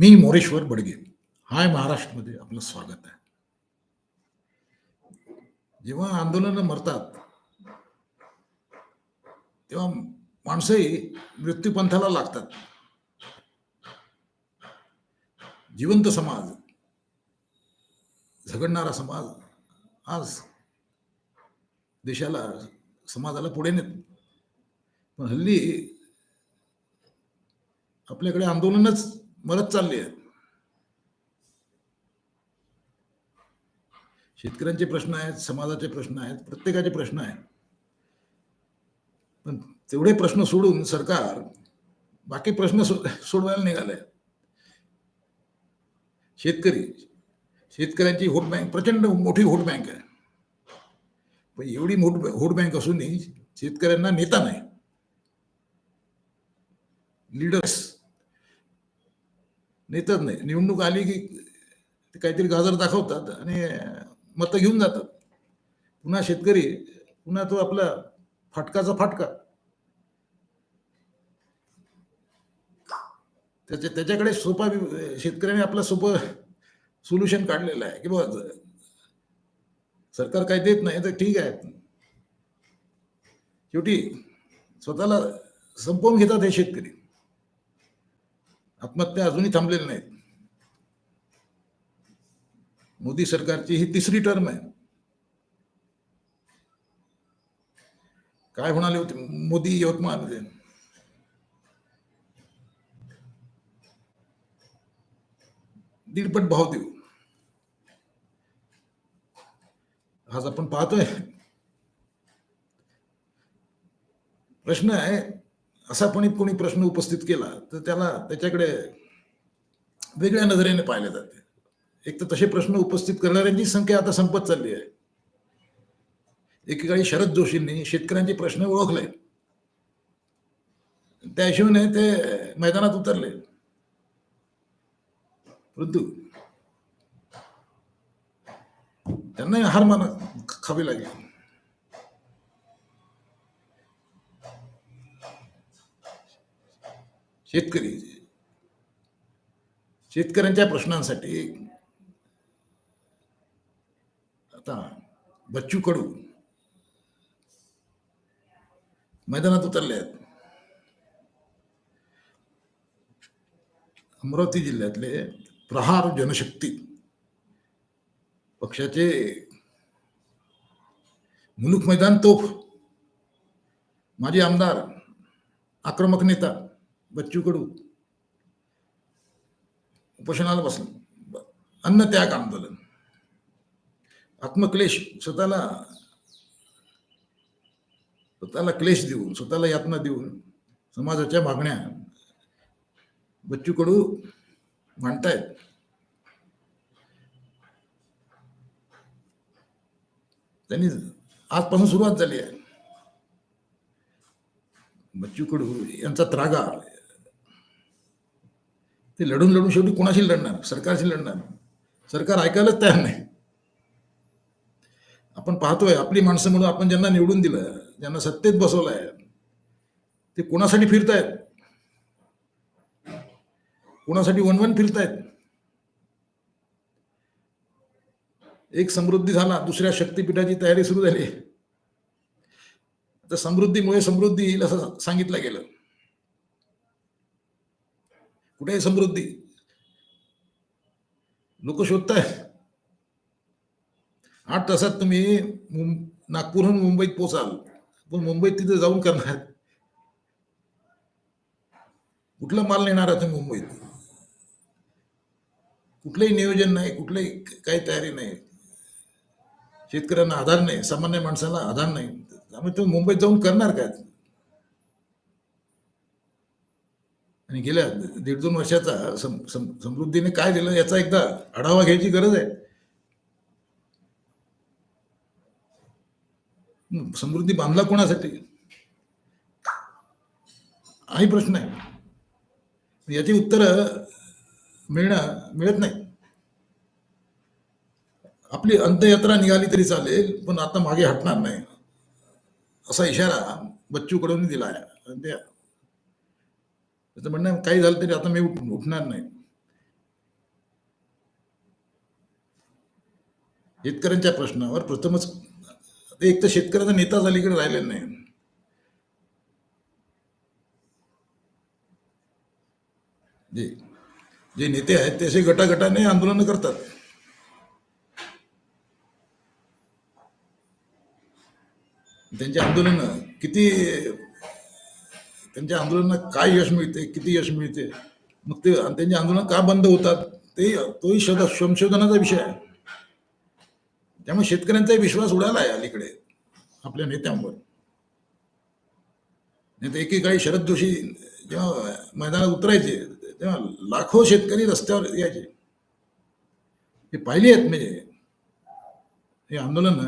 मी मोरेश्वर बडगे. हाय महाराष्ट्रमध्ये आपलं स्वागत आहे. जेव्हा आंदोलनं मरतात तेव्हा माणसंही मृत्यूपंथाला लागतात. जिवंत समाज झगडणारा समाज आज देशाला समाजाला पुढे नेत. पण हल्ली आपल्याकडे आंदोलनच मरत चालली आहेत. शेतकऱ्यांचे प्रश्न आहेत, समाजाचे प्रश्न आहेत, प्रत्येकाचे प्रश्न आहेत. पण तेवढे प्रश्न सोडून सरकार बाकी प्रश्न सोडवायला निघाले शेतकरी, शेतकऱ्यांची व्होट बँक, प्रचंड मोठी व्होट बँक आहे. पण एवढी मोठ व्होट बँक असूनही शेतकऱ्यांना नेता नाही. लीडर्स नेतच नाही. निवडणूक आली की ते काहीतरी गाजर दाखवतात आणि मतं घेऊन जातात. पुन्हा शेतकरी पुन्हा तो आपला फाटकाचा फाटका. त्याच्या त्याच्याकडे सोपा शेतकऱ्याने आपलं सोपं सोल्युशन काढलेलं आहे की बाबा सरकार काही देत नाही तर ठीक आहे. शेवटी स्वतःला संपवून घेतात हे शेतकरी. आत्महत्या अजूनही थांबलेल्या नाहीत. मोदी सरकारची ही तिसरी टर्म आहे. काय म्हणाले होते मोदी यवतमाळमध्ये दीडपट भाव देऊ. आज आपण पाहतोय. प्रश्न आहे असा पण कोणी प्रश्न उपस्थित केला तर त्याला त्याच्याकडे वेगळ्या नजरेने पाहिले जाते. एक तर तसे प्रश्न उपस्थित करणाऱ्यांची संख्या आता संपत चालली आहे. एकेकाळी शरद जोशींनी शेतकऱ्यांचे प्रश्न ओळखले. त्या हिशोबाने ते मैदानात उतरले. परंतु त्यांनाही हार मान खावी लागेल. शेतकरी. शेतकऱ्यांच्या प्रश्नांसाठी आता बच्चू कडू मैदानात उतरले आहेत. अमरावती जिल्ह्यातले प्रहार जनशक्ती पक्षाचे मुलुख मैदान तोफ माजी आमदार आक्रमक नेता बच्चू कडू उपोषणाला बसलं. अन्न त्याग आंदोलन. आत्मक्लेश. स्वतःला स्वतःला क्लेश देऊन स्वतःला यातना देऊन समाजाच्या मागण्या बच्चू कडू मांडतायत. त्यांनी आजपासून सुरुवात झाली आहे. बच्चू कडू यांचा त्रागा ते लढून लढून शेवटी कोणाशी लढणार? सरकारशी लढणार? सरकार ऐकायलाच तयार नाही. आपण पाहतोय आपली माणसं म्हणून आपण ज्यांना निवडून दिलं ज्यांना सत्तेत बसवलंय ते कोणासाठी फिरतायत? कोणासाठी वनवन फिरतायत? एक समृद्धी झाला दुसऱ्या शक्तीपीठाची तयारी सुरू झाली. आता समृद्धीमुळे समृद्धी येईल असं सांगितलं गेलं. कुठे आहे समृद्धी? लोक शोधताय. आठ तासात तुम्ही नागपूरहून मुंबईत पोचाल. पण मुंबईत तिथे जाऊन करणार. कुठला माल नेणार तुम्ही मुंबईत? कुठलंही नियोजन नाही कुठलंही काही तयारी नाही. शेतकऱ्यांना आधार नाही सामान्य माणसाला आधार नाही. त्यामुळे तुम्ही मुंबईत जाऊन करणार काय? आणि गेल्या दीड दोन वर्षाचा सम- सम- समृद्धीने काय दिलं याचा एकदा आढावा घ्यायची गरज आहे. समृद्धी बांधला कोणासाठी? हाही प्रश्न आहे. याची उत्तर मिळणं मिळत नाही. आपली अंत्ययात्रा निघाली तरी चालेल पण आता मागे हटणार नाही. असा इशारा बच्चू कडून दिला आहे त्याचं म्हणणं काही झालं तरी आता मी उठणार नाही. शेतकऱ्यांच्या प्रश्नावर प्रथमच एक तर शेतकऱ्याचा नेताच अलीकडे राहिलेला नाही. जे जे नेते आहेत ते असे गटागटाने आंदोलन करतात. त्यांची आंदोलन किती त्यांच्या आंदोलनात काय यश मिळते किती यश मिळते मग ते त्यांचे आंदोलन का बंद होतात? ते तोही शोध संशोधनाचा विषय आहे. त्यामुळे शेतकऱ्यांचाही विश्वास उडाला आहे अलीकडे आपल्या नेत्यांवर. नाही तर एकेकाळी शरद जोशी जेव्हा मैदानात उतरायचे तेव्हा लाखो शेतकरी रस्त्यावर यायचे. हे पाहिली आहेत म्हणजे हे आंदोलन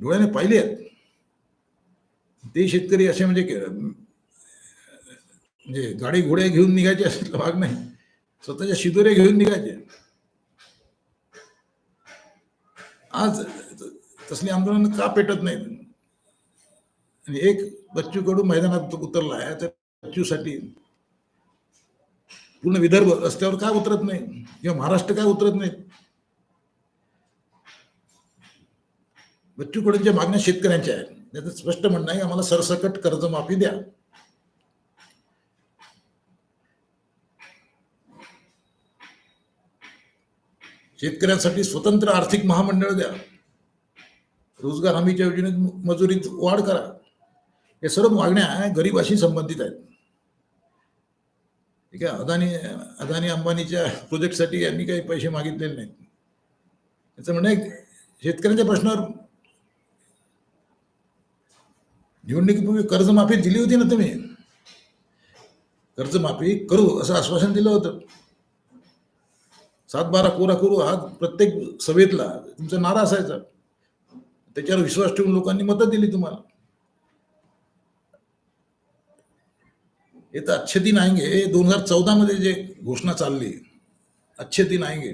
डोळ्याने पाहिली आहेत. ते शेतकरी असे म्हणजे म्हणजे गाडी घोडे घेऊन निघायचे असं भाग नाही. स्वतःच्या शिदोऱ्या घेऊन निघायचे. आज तसली आंदोलन का पेटत नाहीत? आणि एक बच्चू कडू मैदानात उतरला आहे त्या बच्चूसाठी पूर्ण विदर्भ रस्त्यावर का उतरत नाही? किंवा महाराष्ट्र काय उतरत नाही बच्चू कडूंच्या मागण्या शेतकऱ्यांच्या आहेत त्याचं स्पष्ट म्हणणं आहे आम्हाला सरसकट कर्जमाफी द्या. शेतकऱ्यांसाठी स्वतंत्र आर्थिक महामंडळ द्या. रोजगार हमीच्या योजनेत मजुरीत वाढ करा. या सर्व मागण्या गरीबाशी संबंधित आहेत. ठीक आहे अदानी अदानी अंबानीच्या प्रोजेक्टसाठी यांनी काही पैसे मागितलेले नाहीत. त्याचं म्हणणं शेतकऱ्यांच्या प्रश्नावर निवडणुकीपूर्वी कर्जमाफी दिली होती ना तुम्ही? कर्जमाफी करू असं आश्वासन दिलं होतं. सात बारा कोरा करू हा प्रत्येक सभेतला तुमचा नारा असायचा. त्याच्यावर विश्वास ठेवून लोकांनी मतं दिली तुम्हाला. हे तर अच्छे दिन आएंगे. हे दोन हजार चौदा मध्ये जे घोषणा चालली अच्छे दिन आएंगे.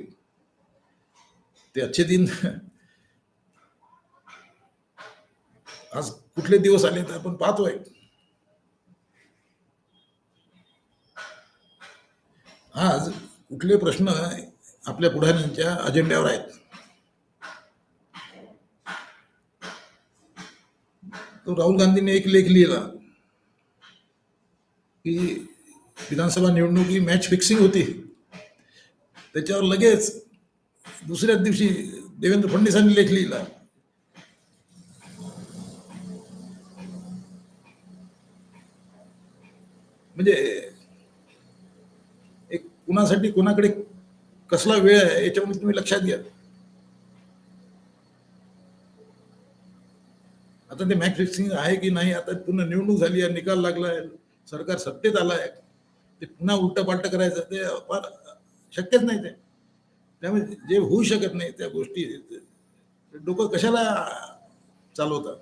ते अच्छे दिन आज कुठले दिवस आले तर आपण पाहतोय. आज कुठले प्रश्न आपल्या पुढाऱ्यांच्या अजेंड्यावर आहेत. तो राहुल गांधीने एक लेख लिहिला की विधानसभा निवडणूक ही मॅच फिक्सिंग होती. त्याच्यावर लगेच दुसऱ्याच दिवशी देवेंद्र फडणवीसांनी लेख लिहिला. म्हणजे एक कुणासाठी कुणाकडे कसला वेळ आहे याच्यामध्ये तुम्ही लक्षात घ्या. आता ते मॅच फिक्सिंग आहे की नाही आता पुन्हा निवडणूक झाली आहे निकाल लागला आहे सरकार सत्तेत आलं आहे. ते पुन्हा उलट पालट करायचं ते फार शक्यच नाही ते. त्यामुळे जे होऊ शकत नाही त्या गोष्टी डोकं कशाला चालवतात?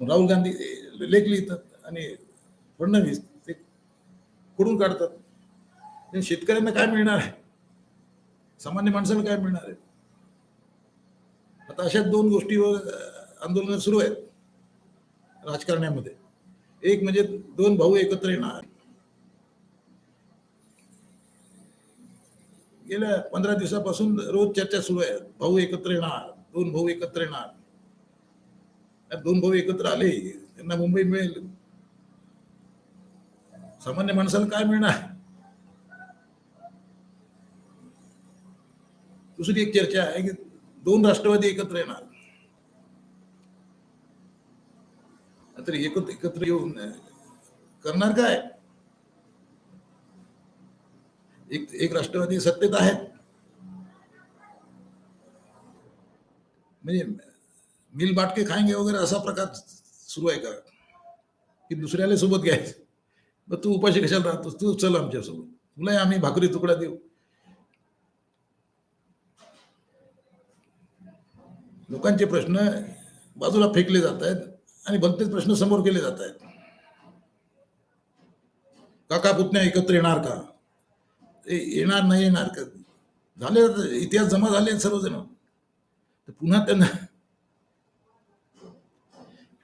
राहुल गांधी लेख लिहितात आणि फडणवीस ते खोडून काढतात. शेतकऱ्यांना काय मिळणार आहे? सामान्य माणसाला काय मिळणार आहे? आता अशा दोन गोष्टीवर आंदोलन सुरू आहेत राजकारण्यामध्ये. एक म्हणजे दोन भाऊ एकत्र येणार. गेल्या पंधरा दिवसापासून रोज चर्चा सुरू आहे. भाऊ एकत्र येणार दोन भाऊ एकत्र येणार. दोन भाऊ एकत्र आले त्यांना मुंबई मिळेल. सामान्य माणसाला काय मिळणार? दुसरी एक चर्चा आहे की दोन राष्ट्रवादी एकत्र येणार. तर एकत्र एकत्र येऊन, करणार काय? एक एक राष्ट्रवादी सत्तेत आहेत. म्हणजे मिल बाटके खाएँगे वगैरे असा प्रकार सुरू आहे का? की दुसऱ्याला सोबत घ्यायचं? मग तू उपाशी कशाला राहतोस? तू चल आमच्यासोबत. तुलाही आम्ही भाकरी तुकडा देऊ. लोकांचे प्रश्न बाजूला फेकले जात आहेत आणि भलतेच प्रश्न समोर केले जात आहेत काका पुतण्या एकत्र येणार का? येणार नाही येणार का? झाले इतिहास जमा झाले सर्वजण. तर पुन्हा त्यांना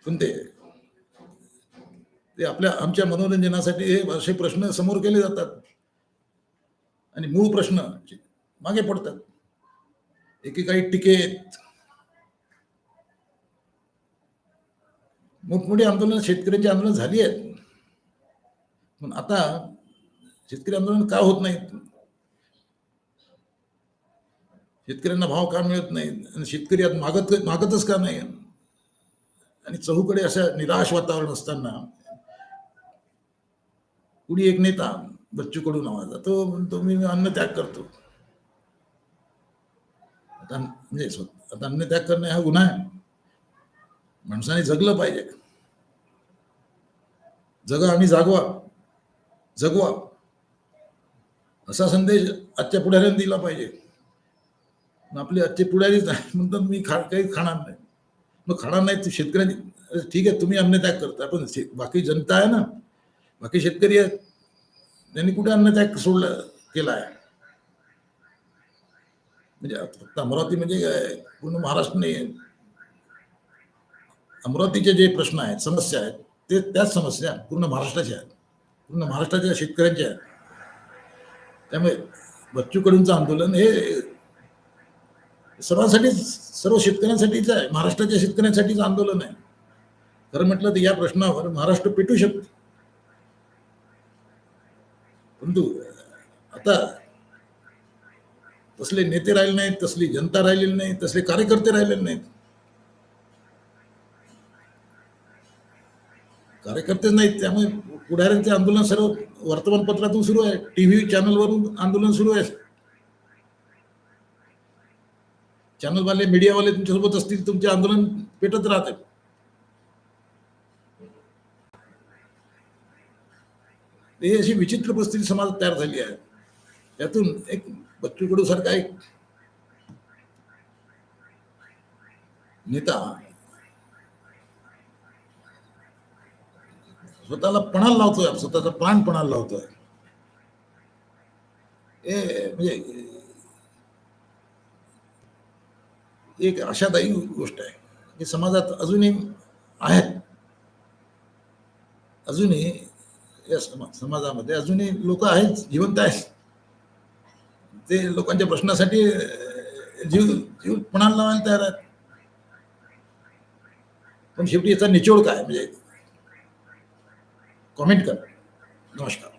पण ते आपल्या आमच्या मनोरंजनासाठी हे असे प्रश्न समोर केले जातात. आणि मूळ प्रश्न मागे पडतात. एकेकाळी टिकेत. मोठमोठी आंदोलन शेतकऱ्यांची आंदोलन झाली आहेत. पण आता शेतकरी आंदोलन का होत नाहीत? शेतकऱ्यांना भाव का मिळत नाही आणि शेतकरी आज मागत मागतच का नाही? आणि चहूकडे असं निराश वातावरण असताना कुणी एक नेता बच्चू कडू नावाचा तो म्हणतो मी अन्न त्याग करतो. आता म्हणजे आता अन्न त्याग करणे हा गुन्हा आहे. माणसाने जगलं पाहिजे. जगा आणि जागवा. जगवा. असा संदेश आजच्या पुढाऱ्याने दिला पाहिजे. मग आपले आजचे पुढारीच आहे म्हणतात मी खा काही खाणार नाही. मग खाणार नाही तर शेतकऱ्यांनी ठीक आहे तुम्ही अन्नत्याग करता पण बाकी जनता आहे ना बाकी शेतकरी आहेत. त्यांनी कुठे अन्नत्याग सोडलं केला आहे. म्हणजे फक्त अमरावती म्हणजे काय पूर्ण महाराष्ट्र नाही आहे. अमरावतीचे जे प्रश्न आहेत समस्या आहेत ते त्याच समस्या पूर्ण महाराष्ट्राच्या आहेत. पूर्ण महाराष्ट्राच्या शेतकऱ्यांच्या आहेत. त्यामुळे बच्चू कडूंचं आंदोलन हे सर्वांसाठी सर्व शेतकऱ्यांसाठीच आहे. महाराष्ट्राच्या शेतकऱ्यांसाठीच आंदोलन आहे. खरं म्हटलं तर या प्रश्नावर महाराष्ट्र पेटू शकतो. परंतु आता तसले नेते राहिले नाहीत तसली जनता राहिलेली नाही तसले कार्यकर्ते राहिलेले नाहीत. कार्यकर्तेच नाहीत त्यामुळे पुढाऱ्यांचे आंदोलन सर्व वर्तमानपत्रातून सुरू आहे टीव्ही चॅनलवरून आंदोलन सुरू आहे. चॅनलवाले मीडियावाले तुमच्यासोबत असतील तुमचे आंदोलन पेटत राहते ही अशी विचित्र परिस्थिती समाजात तयार झाली आहे. त्यातून एक बच्चू कडू सारखा एक नेता स्वतःला पणाला लावतोय स्वतःचा प्राण पणाला लावतोय. हे म्हणजे एक आशादायी गोष्ट आहे. की समाजात अजूनही आहेत. अजूनही या समाजामध्ये. अजूनही लोक आहेत जिवंत आहेत. ते लोकांच्या प्रश्नासाठी जीव जीव पणाला लावायला तयार आहेत. पण शेवटी याचा निचोड काय? म्हणजे कॉमेंट कर. नमस्कार.